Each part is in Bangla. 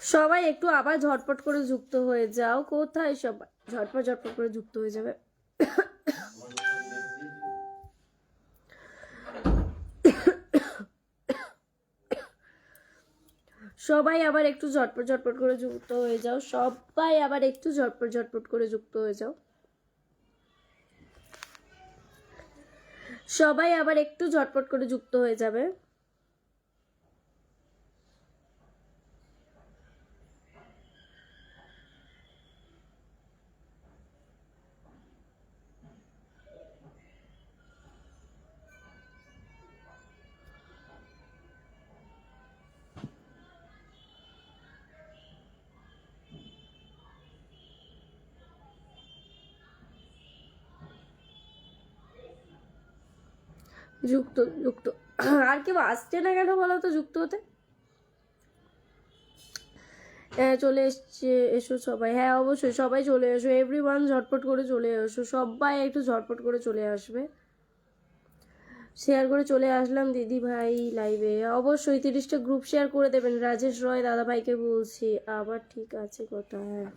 সবাই একটু আবার ঝটপট করে যুক্ত হয়ে যাও। কোথায় সবাই? ঝটপট ঝটপট করে যুক্ত হয়ে যাবে। সবাই আবার একটু ঝটপট ঝটপট করে যুক্ত হয়ে যাও। সবাই আবার একটু ঝটপট ঝটপট করে যুক্ত হয়ে যাও। সবাই আবার একটু ঝটপট করে যুক্ত হয়ে যাবে। যুক্ত যুক্ত। আর কেউ আসছে না কেন বলো তো যুক্ত হতে? হ্যাঁ চলে এসছে, এসো সবাই। হ্যাঁ অবশ্যই সবাই চলে এসো। এভরি ওয়ান ঝটপট করে চলে এসো। সবাই একটু ঝটপট করে চলে আসবে। শেয়ার করে চলে আসলাম দিদি ভাই লাইভে অবশ্যই তিরিশটা গ্রুপ শেয়ার করে দেবেন। রাজেশ রয় দাদা ভাইকে বলছি। আবার ঠিক আছে কথা হ্যাঁ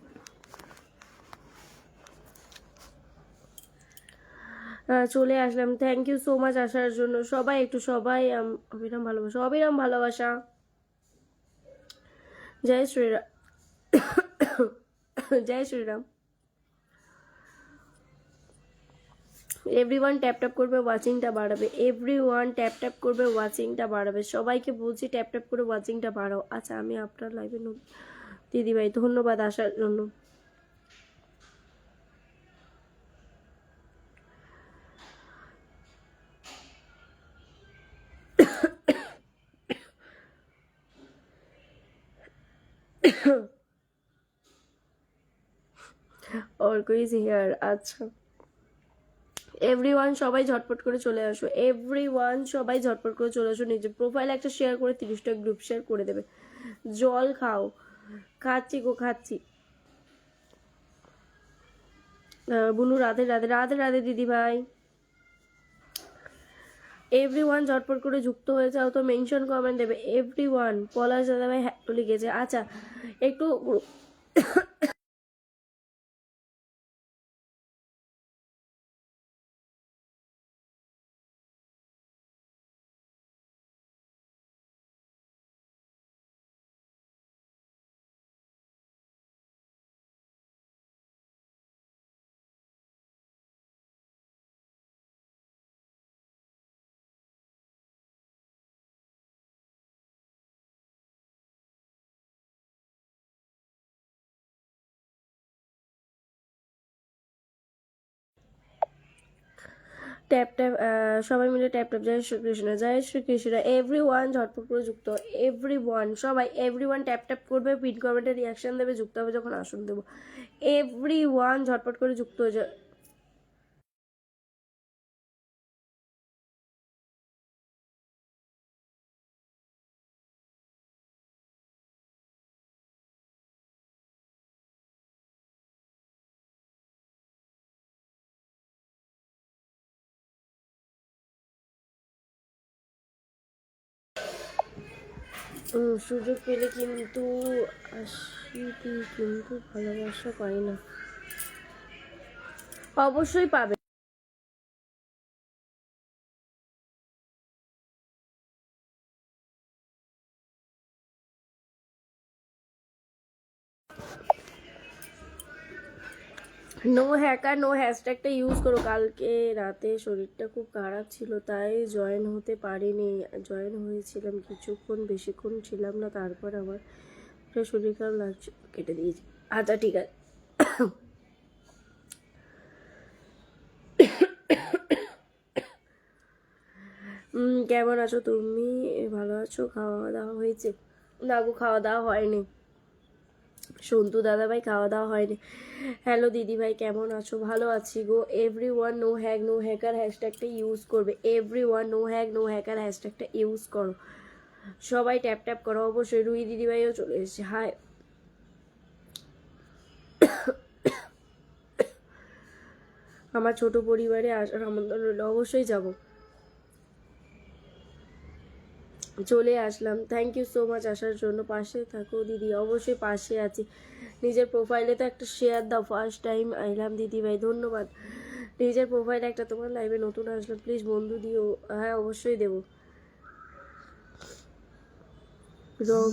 চলে আসলাম। থ্যাংক ইউ সো মাচ আসার জন্য। সবাই একটু সবাই অবিরাম ভালোবাসা অবিরাম ভালোবাসা। Jai Shriram. Jai Shriram. Every one tap tap করবে ওয়াচিংটা বাড়াবে। এভরি ওয়ান ট্যাপ ট্যাপ করবে ওয়াচিংটা বাড়াবে। সবাইকে বলছি ট্যাপ ট্যাপ করে ওয়াচিংটা বাড়াও। আচ্ছা আমি আপনার লাইভে দিদিভাই, ধন্যবাদ আসার জন্য। অর্ক ইজ হিয়ার আচ্ছা। এভরি ওয়ান সবাই ঝটপট করে চলে আসো। এভরি ওয়ান সবাই ঝটপট করে চলে আসো। নিজের প্রোফাইল একটা শেয়ার করে, তিরিশটা গ্রুপ শেয়ার করে দেবে। জল খাও। খাচ্ছি গো, খাচ্ছি। বুনু, রাধে রাধে রাধে রাধে, দিদি ভাই। এভরি ওয়ান ঝটপট করে যুক্ত হয়ে যাও তো মেনশন কমেন্ট দেবে। এভরি ওয়ান পলাশ দাদাভাই হ্যাঁ লিখেছে আচ্ছা একটু ট্যাপ ট্যাপ সবাই মিলে tap tap Jai Shrikrishna Jai Shrikrishna every one ঝটপট করে যুক্ত এভরি ওয়ান সবাই এভরি ওয়ান ট্যাপ ট্যাপ করবে পিন কমেন্টে রিয়াকশান দেবে, যুক্ত হবে যখন আসন দেবো। এভরি ওয়ান ঝটপট করে যুক্ত হয়ে যায়। সুযোগ পেলে কিন্তু আসি কিন্তু ভালোবাসা পাই না। অবশ্যই পাবে। নো হ্যাকার নো হ্যাশট্যাগটা ইউজ করো। কালকে রাতে শরীরটা খুব খারাপ ছিল, তাই জয়েন হতে পারিনি। জয়েন হয়েছিলাম কিছুক্ষণ, বেশিক্ষণ ছিলাম না, তারপর একটা শরীর খারাপ লাগছে। কেটে দিয়েছি। আচ্ছা ঠিক আছে। কেমন আছো? তুমি ভালো আছো? খাওয়া দাওয়া হয়েছে? না গো, খাওয়া দাওয়া হয়নি। সন্তু দাদা ভাই খাওয়া দাওয়া হয়নি। হ্যালো দিদি ভাই কেমন আছো? ভালো আছি গো। Every one no hack no hacker হ্যাশট্যাগটা use করবে। Every one no hack no hacker হ্যাশট্যাগটা use করো। সবাই ট্যাপ ট্যাপ করো। অবশ্যই রুই দিদি ভাইও চলে এসেছে। হাই আমার ছোট পরিবারে আসার আমন্ত্রণ রইল। অবশ্যই যাব। চলে আসলাম। থ্যাংক ইউ সো মাচ আসার জন্য। পাশে থাকো দিদি, অবশ্যই পাশে আছি। নিজের প্রোফাইলে তো একটা শেয়ার দাও। ফার্স্ট টাইম আইলাম দিদি ভাই, ধন্যবাদ। নিজের প্রোফাইলে একটা তোমার লাইভে নতুন আসলো প্লিজ বন্ধু দিও। হ্যাঁ অবশ্যই দেবো। রং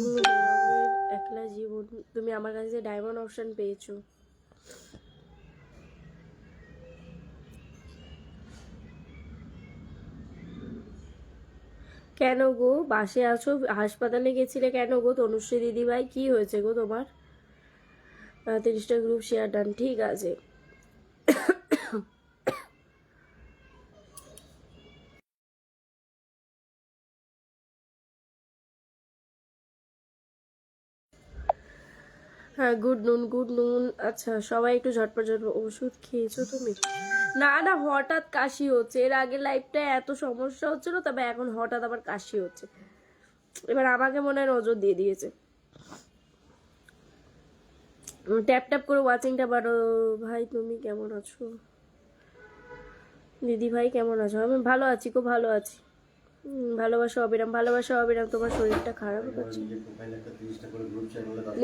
একলা জীবন, তুমি আমার কাছে ডায়মন্ড অপশান পেয়েছ। কেন গো? বাসে আছো? হাসপাতালে গেছিলে কেন গো? তনুশ্রী দিদিভাই, কি হয়েছে গো তোমার? তিরিশটা গ্রুপ শেয়ার ডান ঠিক আছে। হ্যাঁ গুড নুন গুড নুন। আচ্ছা সবাই একটু ঝটপট ঝটপট ওষুধ খেয়েছো তুমি? না না হঠাৎ কাশি হচ্ছে। এর আগে লাইফটায় এত সমস্যা হচ্ছিল তবে এখন হঠাৎ আবার কাশি হচ্ছে। এবার আমাকে মনে হয় নজর দিয়ে দিয়েছে। ট্যাপ ট্যাপ করে ওয়াচিংটা বাড়ো। ভাই তুমি কেমন আছো? দিদি ভাই কেমন আছো? আমি ভালো আছি খুব ভালো আছি। ভালোবাসা অবিরাম ভালোবাসা অবিরাম। তোমার শরীরটা খারাপ হচ্ছে।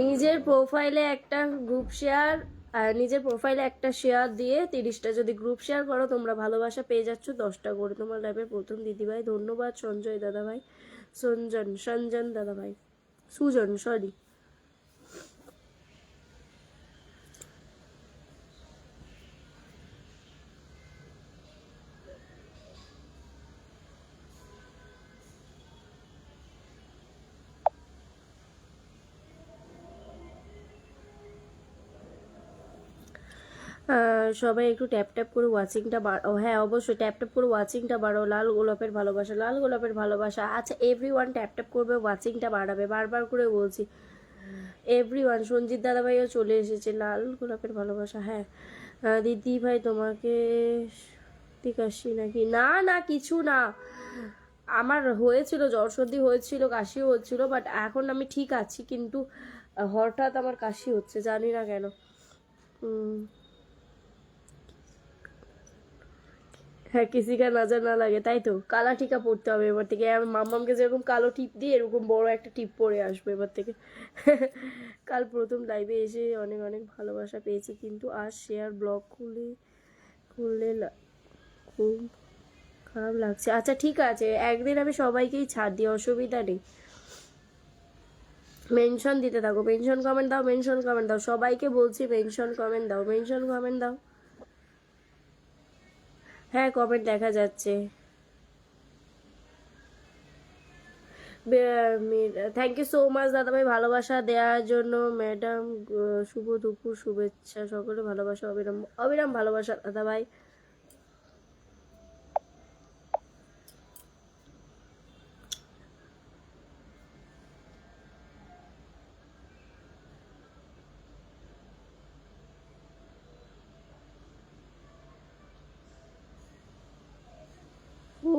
নিজের প্রোফাইলে একটা গ্রুপ শেয়ার আর নিজের প্রোফাইলে একটা শেয়ার দিয়ে তিরিশটা যদি গ্রুপ শেয়ার করো, তোমরা ভালোবাসা পেয়ে যাচ্ছ দশটা করে। তোমার লাইফের প্রথম দিদিভাই, ধন্যবাদ, সঞ্জয় দাদাভাই, সঞ্জন সঞ্জন দাদাভাই, সুজন সরি সবাই একটু ট্যাপ ট্যাপ করে ওয়াচিংটা বাড়ো হ্যাঁ অবশ্যই ট্যাপ ট্যাপ করে ওয়াচিংটা বাড়ো লাল গোলাপের ভালোবাসা, লাল গোলাপের ভালোবাসা। আচ্ছা এভরি ওয়ান ট্যাপ ট্যাপ করবে ওয়াচিংটা বাড়াবে। বারবার করে বলছি এভরি ওয়ান সঞ্জিত দাদাভাইও চলে এসেছে, লাল গোলাপের ভালোবাসা। হ্যাঁ দিদি ভাই, তোমাকে কাশি নাকি? না না, কিছু না। আমার হয়েছিল জ্বর সর্দি হয়েছিল, কাশিও হচ্ছিল বাট এখন আমি ঠিক আছি, কিন্তু হঠাৎ আমার কাশি হচ্ছে, জানি না কেন। হ্যাঁ কিসিকা নজর না লাগে, তাই তো? কালা টিকা পড়তে হবে এবার থেকে। আমার মাম্মামকে যেরকম কালো টিপ দিয়ে এরকম বড় একটা টিপ পরে আসবে এবার থেকে। কাল প্রথম লাইভে এসে অনেক অনেক ভালোবাসা পেয়েছি, কিন্তু আজ শেয়ার ব্লগ খুলে, খুললে খুব খারাপ লাগছে। আচ্ছা ঠিক আছে। একদিন আমি সবাইকেই ছাড় দিই, অসুবিধা নেই। মেনশন দিতে থাকো। মেনশন কমেন্ট দাও মেনশন কমেন্ট দাও। সবাইকে বলছি মেনশন কমেন্ট দাও মেনশন কমেন্ট দাও। হ্যাঁ কমেন্ট দেখা যাচ্ছে? থ্যাংক ইউ সো মাচ দাদাভাই ভালোবাসা দেওয়ার জন্য। ম্যাডাম শুভ দুপুর, শুভেচ্ছা। সকলে ভালোবাসা, অবিরাম অবিরাম ভালোবাসা, দাদাভাই।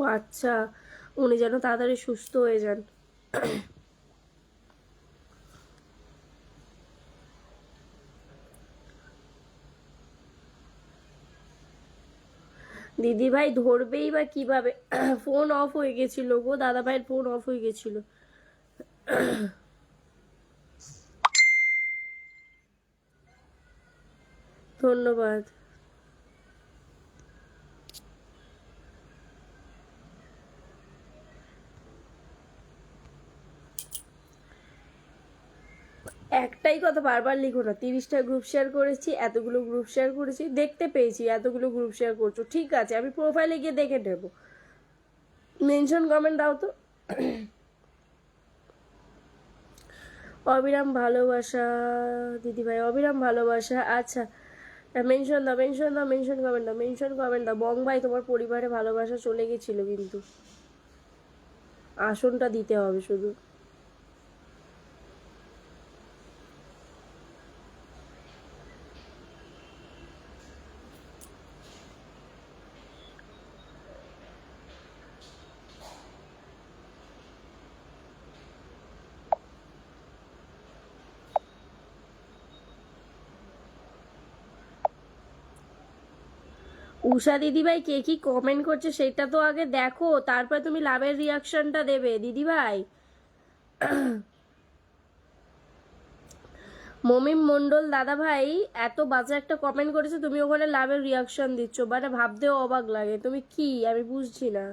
আচ্ছা উনি যেন তাড়াতাড়ি সুস্থ হয়ে যান। দিদি ভাই ধরবেই বা কীভাবে? ফোন অফ হয়ে গেছিল গো দাদা ভাইয়ের ফোন অফ হয়ে গেছিল। ধন্যবাদ। একটাই কথা বারবার লিখো না। তিরিশটা গ্রুপ শেয়ার করেছি, এতগুলো গ্রুপ শেয়ার করেছি, দেখতে পেয়েছি, এতগুলো গ্রুপ শেয়ার করছ। ঠিক আছে, আমি প্রোফাইলে গিয়ে দেখে নেব। মেনশন কমেন্ট দাও তো। অবিরাম ভালোবাসা দিদিভাই অবিরাম ভালোবাসা। আচ্ছা মেনশন দাও মেনশন দাও মেনশন কমেন্ট দাও মেনশন কমেন্ট দাও। বং ভাই, তোমার পরিবারে ভালোবাসা চলে গেছিল কিন্তু। আসনটা দিতে হবে শুধু। উষা দিদিভাই কে কি কমেন্ট করছে সেটা তো আগে দেখো, তারপরে তুমি লাভের রিয়াকশনটা দেবে, দিদিভাই। মমিম মন্ডল দাদা ভাই এত বাজে একটা কমেন্ট করেছে, তুমি ওখানে লাভের রিয়াকশন দিচ্ছ মানে ভাবতেও অবাক লাগে, তুমি কি? আমি বুঝছি না।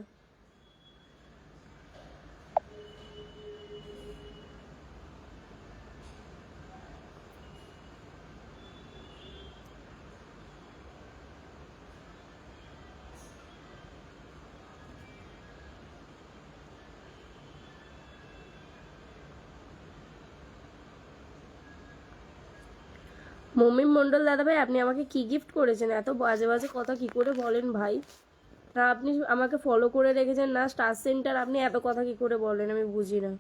মমিম মন্ডল দাদা ভাই, আপনি আমাকে কি গিফট করেছেন? এত বাজে বাজে কথা কি করে বলেন ভাই? না, আপনি আমাকে ফলো করে রেখেছেন না স্টার সেন্টার আপনি এত কথা কি করে বলেন? আমি বুঝি না।